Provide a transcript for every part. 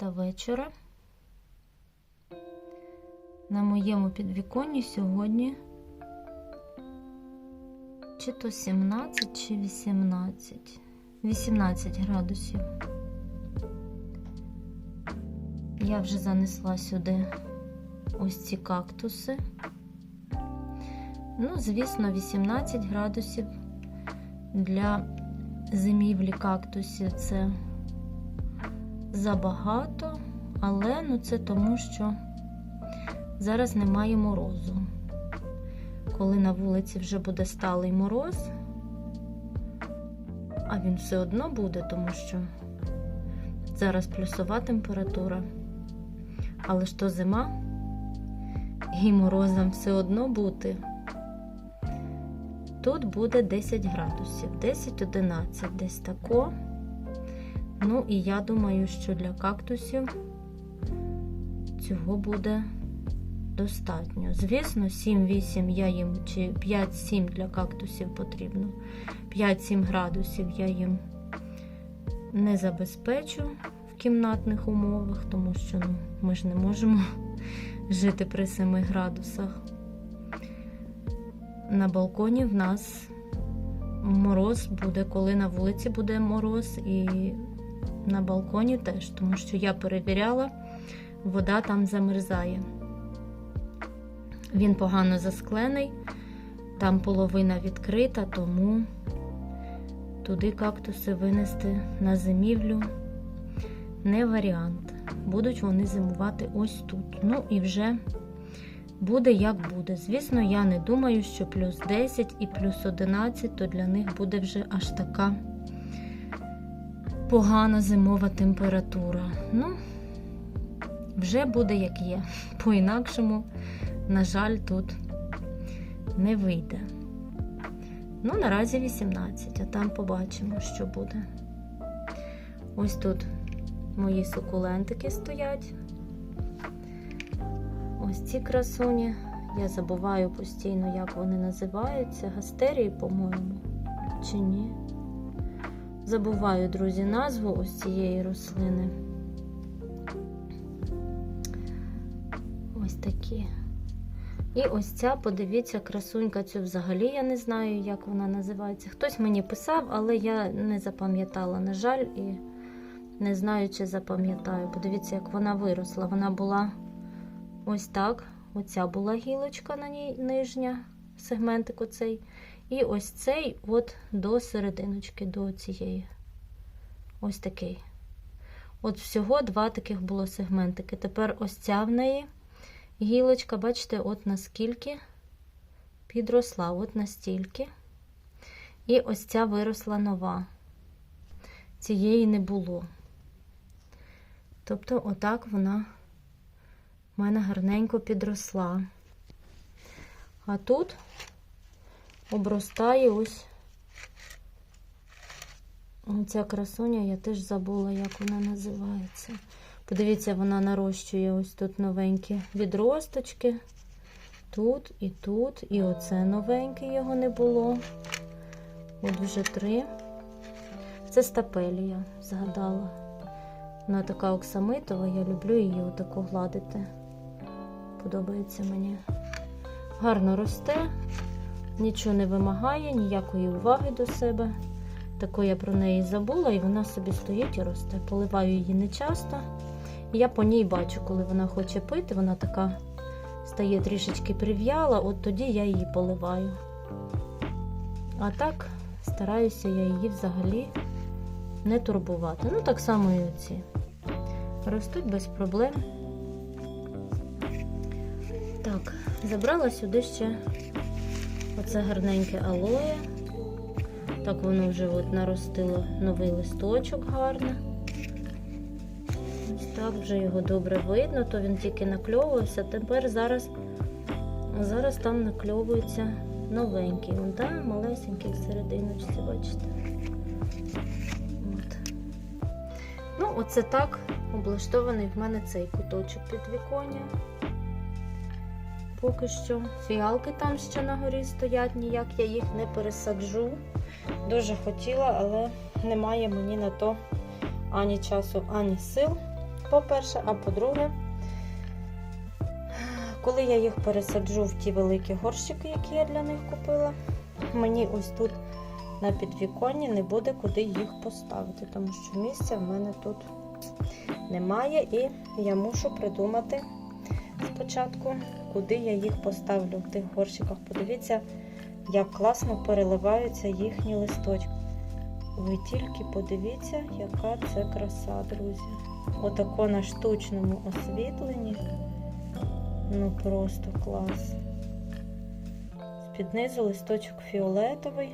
10 вечора. На моєму підвіконні сьогодні чи то 17, чи 18. 18 градусів. Я вже занесла сюди ось ці кактуси. Ну, звісно, 18 градусів для зимівлі кактусів це забагато, але ну, це тому, що зараз немає морозу. Коли на вулиці вже буде сталий мороз, а він все одно буде, тому що зараз плюсова температура. Але ж то зима, і морозом все одно бути. Тут буде 10 градусів, 10-11, десь тако. Ну, і я думаю, що для кактусів цього буде достатньо. Звісно, 7-8 я їм, чи 5-7 для кактусів потрібно. 5-7 градусів я їм не забезпечу в кімнатних умовах, тому що ну, ми ж не можемо жити при 7 градусах. На балконі в нас мороз буде, коли на вулиці буде мороз, і на балконі теж, тому що я перевіряла, вода там замерзає. Він погано засклений, там половина відкрита, тому туди кактуси винести на зимівлю не варіант. Будуть вони зимувати ось тут. Ну і вже буде як буде. Звісно, я не думаю, що плюс 10 і плюс 11 то для них буде вже аж така погана зимова температура. Ну, вже буде як є. По-інакшому, на жаль, тут не вийде. Ну, наразі 18, а там побачимо, що буде. Ось тут мої сукулентики стоять. Ось ці красуні. Я забуваю постійно, як вони називаються. Гастерії, по-моєму, чи ні. Забуваю, друзі, назву ось цієї рослини. Ось такі. І ось ця, подивіться, красунька цю взагалі я не знаю, як вона називається. Хтось мені писав, але я не запам'ятала, на жаль, і не знаю, чи запам'ятаю. Подивіться, як вона виросла. Вона була ось так. Оця була гілочка на ній нижня, сегментик оцей. І ось цей от до серединочки, до цієї. Ось такий. От всього два таких було сегментики. Тепер ось ця в неї гілочка, бачите, от наскільки підросла, от настільки. І ось ця виросла нова. Цієї не було. Тобто, отак вона в мене гарненько підросла. А тут обростає ось ця красуня, я теж забула, як вона називається. Подивіться, вона нарощує ось тут новенькі відросточки. Тут і тут, і оце новеньке його не було. От вже три. Це стапелія, згадала. Вона така оксамитова, я люблю її отако гладити. Подобається мені. Гарно росте, нічого не вимагає, ніякої уваги до себе. Тако я про неї забула, і вона собі стоїть і росте. Поливаю її не часто. Я по ній бачу, коли вона хоче пити, вона така стає трішечки прив'яла, от тоді я її поливаю. А так, стараюся я її взагалі не турбувати. Ну, так само і оці. Ростуть без проблем. Так, забрала сюди ще оце гарненьке алоє. Так воно вже от наростило новий листочок гарно. Ось так вже його добре видно, то він тільки накльовувався. Тепер зараз зараз там накльовується новенький. Вон там малесенький в серединочці, бачите. От. Ну, оце так облаштований в мене цей куточок підвіконня. Поки що. Фіалки там ще на горі стоять, ніяк я їх не пересаджу. Дуже хотіла, але немає мені на то ані часу, ані сил. по-перше, а по-друге, коли я їх пересаджу в ті великі горщики, які я для них купила, мені ось тут на підвіконні не буде куди їх поставити, тому що місця в мене тут немає, і я мушу придумати спочатку, куди я їх поставлю в тих горщиках. Подивіться, як класно переливаються їхні листочки. Ви тільки подивіться, яка це краса, друзі. Отако на штучному освітленні. Ну просто клас. З-під листочок фіолетовий.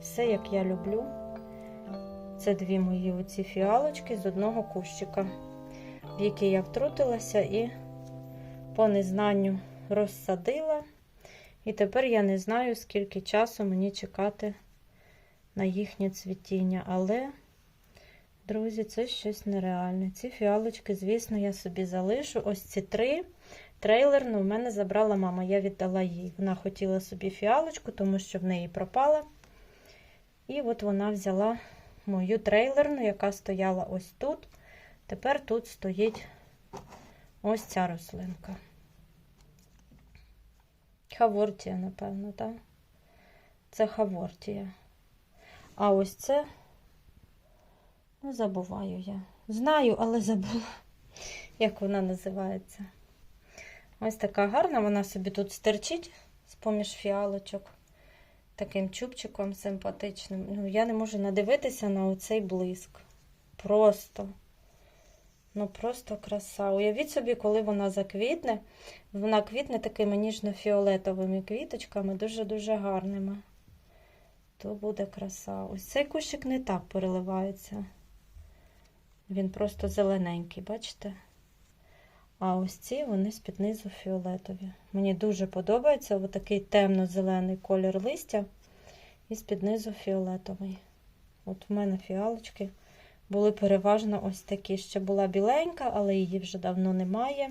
Все як я люблю. Це дві мої оці фіалочки з одного кущика, в який я втрутилася і по незнанню розсадила. І тепер я не знаю, скільки часу мені чекати на їхнє цвітіння. Але, друзі, це щось нереальне. Ці фіалочки, звісно, я собі залишу. Ось ці три. Трейлерну в мене забрала мама, я віддала їй. Вона хотіла собі фіалочку, тому що в неї пропала. І от вона взяла мою трейлерну, яка стояла ось тут. Тепер тут стоїть ось ця рослинка. Хавортія, напевно, так? Це хавортія. А ось це, ну, забуваю я. Знаю, але забула, як вона називається. Ось така гарна, вона собі тут стерчить з-поміж фіалочок. Таким чубчиком симпатичним. Ну, я не можу надивитися на оцей блиск. Просто, ну, просто краса. Уявіть собі, коли вона заквітне, вона квітне такими ніжно-фіолетовими квіточками, дуже-дуже гарними. То буде краса. Ось цей кущик не так переливається. Він просто зелененький, бачите? А ось ці вони з-під низу фіолетові. Мені дуже подобається отакий темно-зелений колір листя і з-під низу фіолетовий. От в мене фіалочки були переважно ось такі. Ще була біленька, але її вже давно немає.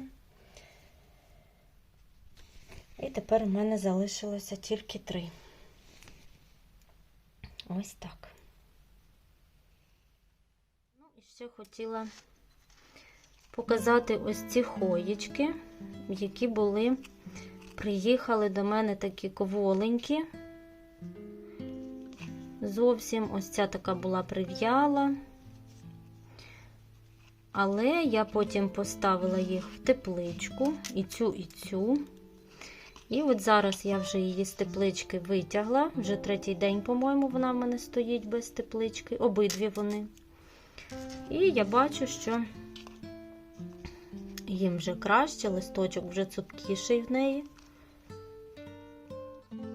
І тепер в мене залишилося тільки три. Ось так. Ну, і ще хотіла показати ось ці хоєчки, які були, приїхали до мене такі кволенькі. Зовсім ось ця така була прив'яла. Але я потім поставила їх в тепличку, і цю, і цю. І от зараз я вже її з теплички витягла. Вже третій день, по-моєму, вона в мене стоїть без теплички, обидві вони. І я бачу, що їм вже краще, листочок вже цупкіший в неї.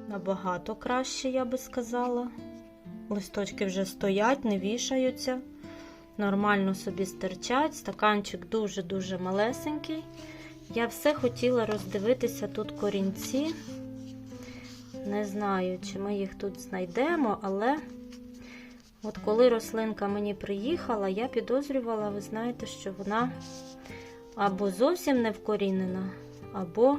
Набагато краще, я би сказала. Листочки вже стоять, не вішаються. Нормально собі стирчать. Стаканчик дуже-дуже малесенький. Я все хотіла роздивитися тут корінці. Не знаю, чи ми їх тут знайдемо, але от коли рослинка мені приїхала, я підозрювала, ви знаєте, що вона або зовсім не вкорінена, або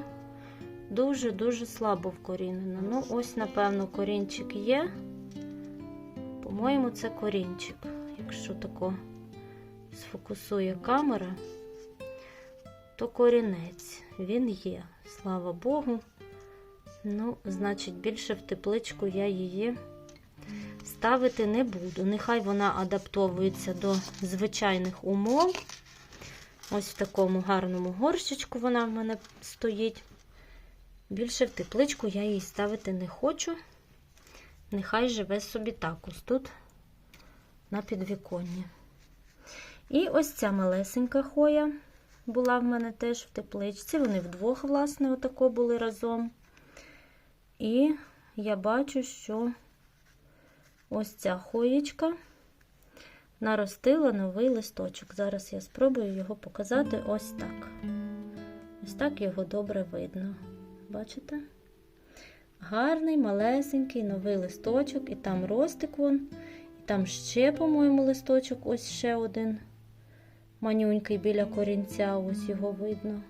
дуже-дуже слабо вкорінена. Ну, ось, напевно, корінчик є. По-моєму, це корінчик. Якщо тако сфокусує камера, то корінець. Він є, слава Богу. Ну, значить, більше в тепличку я її ставити не буду. Нехай вона адаптовується до звичайних умов. Ось в такому гарному горщичку вона в мене стоїть. Більше в тепличку я її ставити не хочу. Нехай живе собі так ось тут на підвіконні. І ось ця малесенька хоя була в мене теж в тепличці. Вони вдвох, власне, отако були разом. І я бачу, що ось ця хоєчка наростила новий листочок. Зараз я спробую його показати ось так. Ось так його добре видно. Бачите? Гарний, малесенький новий листочок, і там ростик вон, там ще, по-моєму, листочок, ось ще один манюнький біля корінця, ось його видно.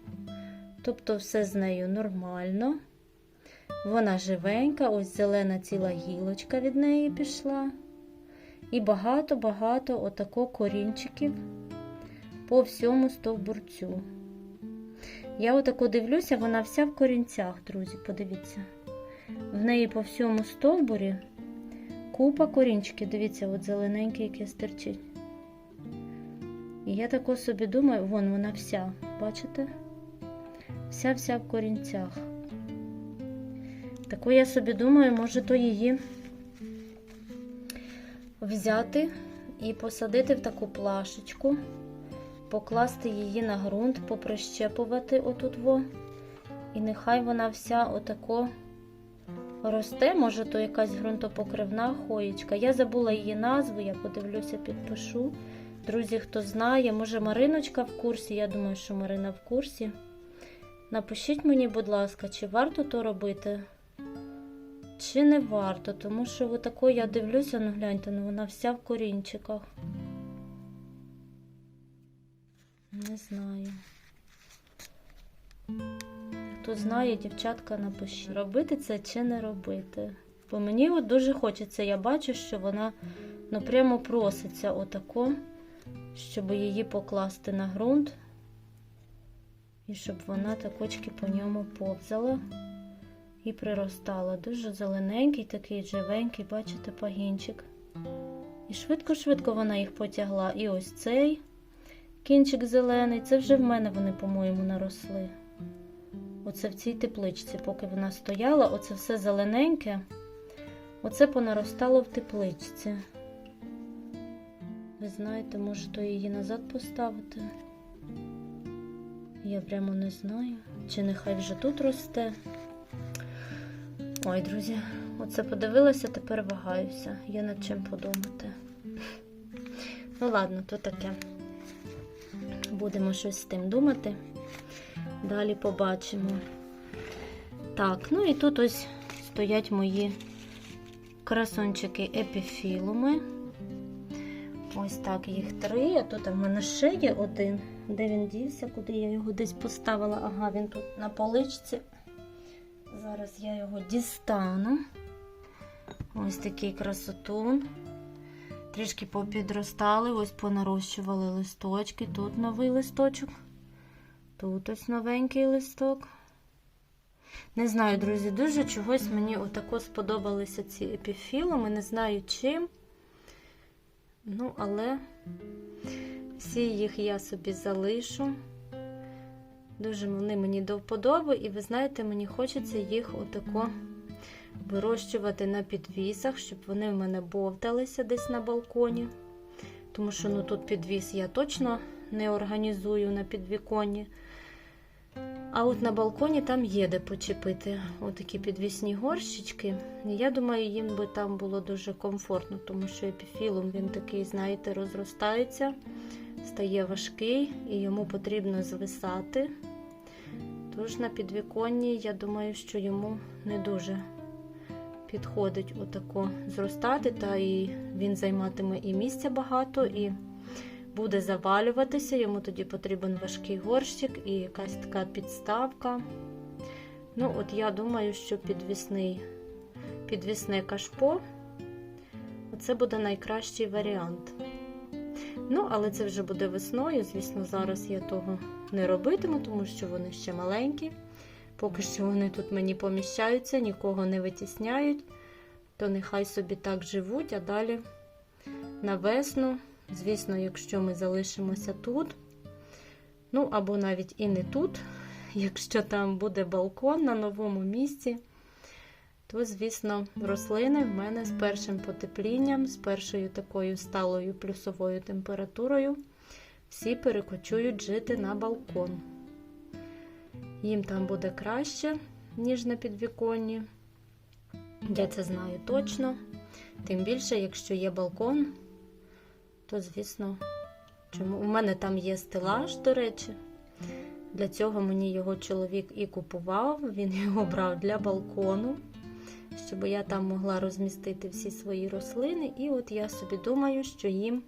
Тобто, все з нею нормально. Вона живенька, ось зелена ціла гілочка від неї пішла. І багато-багато отако корінчиків по всьому стовбурцю. Я отако дивлюся, вона вся в корінцях, друзі, подивіться. В неї по всьому стовбурі купа корінчиків. Дивіться, от зелененький, яке стирчить. І я тако собі думаю, вон вона вся, бачите? Вся-вся в корінцях. Таку я собі думаю, може то її взяти і посадити в таку плашечку, покласти її на ґрунт, поприщепувати отут во. І нехай вона вся отако росте, може, то якась ґрунтопокривна хоєчка. Я забула її назву, я подивлюся, підпишу. Друзі, хто знає, може Мариночка в курсі, я думаю, що Марина в курсі. Напишіть мені, будь ласка, чи варто то робити, чи не варто, тому що отако я дивлюся, ну гляньте, ну вона вся в корінчиках. Не знаю. Хто знає, дівчатка, напишіть, робити це чи не робити. Бо мені от дуже хочеться, я бачу, що вона ну прямо проситься отако, щоб її покласти на ґрунт. І щоб вона такочки по ньому повзала і приростала. Дуже зелененький, такий живенький, бачите, пагінчик. І швидко-швидко вона їх потягла. І ось цей кінчик зелений, це вже в мене вони, по-моєму, наросли. Оце в цій тепличці, поки вона стояла, оце все зелененьке, оце понаростало в тепличці. Ви знаєте, може, то її назад поставити? Я прямо не знаю. Чи нехай вже тут росте. Ой, друзі, оце подивилася, тепер вагаюся. Є над чим подумати. Ну, ладно, то таке. Будемо щось з тим думати. Далі побачимо. Так, ну і тут ось стоять мої красончики епіфілуми. Ось так їх три. А тут в мене ще є один. Де він дівся, куди я його десь поставила? Ага, він тут на поличці. Зараз я його дістану. Ось такий красотун. Трішки попідростали, ось понарощували листочки. Тут новий листочок. Тут ось новенький листок. Не знаю, друзі, дуже чогось мені отако сподобалися ці епіфілуми. Не знаю чим. Ну, але всі їх я собі залишу. Дуже вони мені до вподоби, і ви знаєте, мені хочеться їх отако вирощувати на підвісах, щоб вони в мене бовталися десь на балконі. Тому що ну, тут підвіс я точно не організую на підвіконні. А от на балконі там є де почепити отакі підвісні горщички. Я думаю, їм би там було дуже комфортно, тому що епіфілум він такий, знаєте, розростається, стає важкий і йому потрібно звисати. Тож на підвіконні, я думаю, що йому не дуже підходить отако зростати, та і він займатиме і місця багато, і буде завалюватися, йому тоді потрібен важкий горщик і якась така підставка. Ну, от я думаю, що підвісний, підвісне кашпо це буде найкращий варіант. Ну, але це вже буде весною. Звісно, зараз я того не робитиму, тому що вони ще маленькі. Поки що вони тут мені поміщаються, нікого не витісняють, то нехай собі так живуть, а далі на весну. Звісно, якщо ми залишимося тут, ну або навіть і не тут, якщо там буде балкон на новому місці, то, звісно, рослини в мене з першим потеплінням, з першою такою сталою плюсовою температурою, всі перекочують жити на балкон. Їм там буде краще, ніж на підвіконні. Я це знаю точно. Тим більше, якщо є балкон, то, звісно, чому? У мене там є стелаж, до речі. Для цього мені його чоловік і купував, він його брав для балкону, щоб я там могла розмістити всі свої рослини. І от я собі думаю, що їм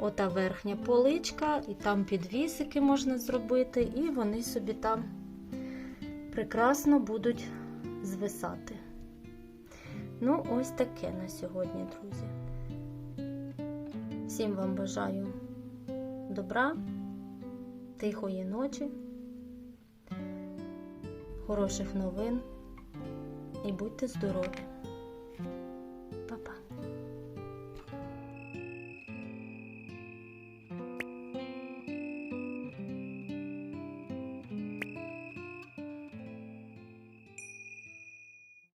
ота верхня поличка, і там підвісики можна зробити, і вони собі там прекрасно будуть звисати. Ну, ось таке на сьогодні, друзі. Всім вам бажаю добра, тихої ночі, хороших новин і будьте здорові!